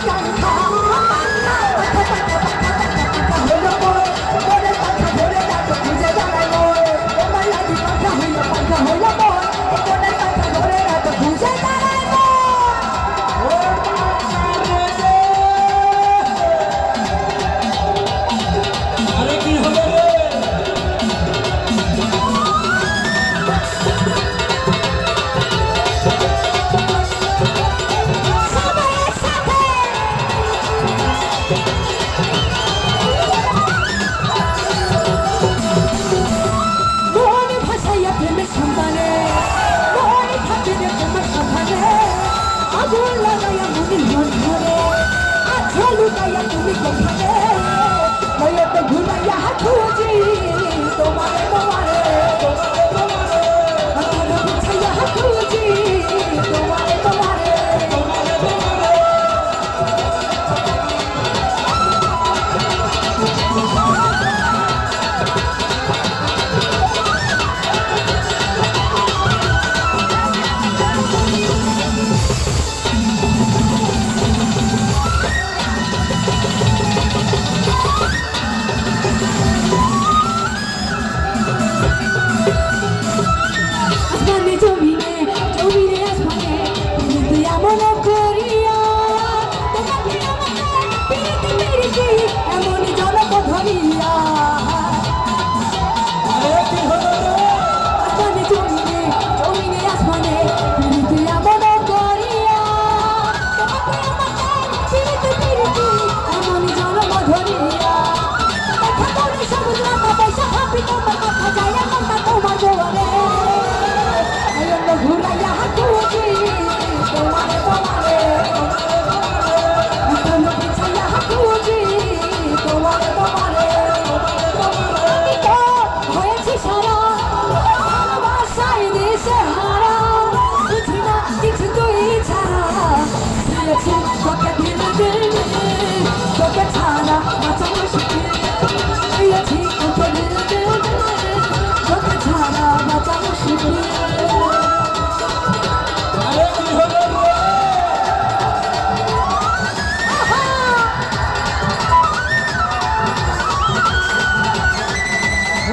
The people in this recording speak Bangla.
想逃. আগুন লাগাইয়া মনে মন ধরে আচ্ছা লুকাইয়া তুমি কোথায় এমন জনপথ ধরিয়া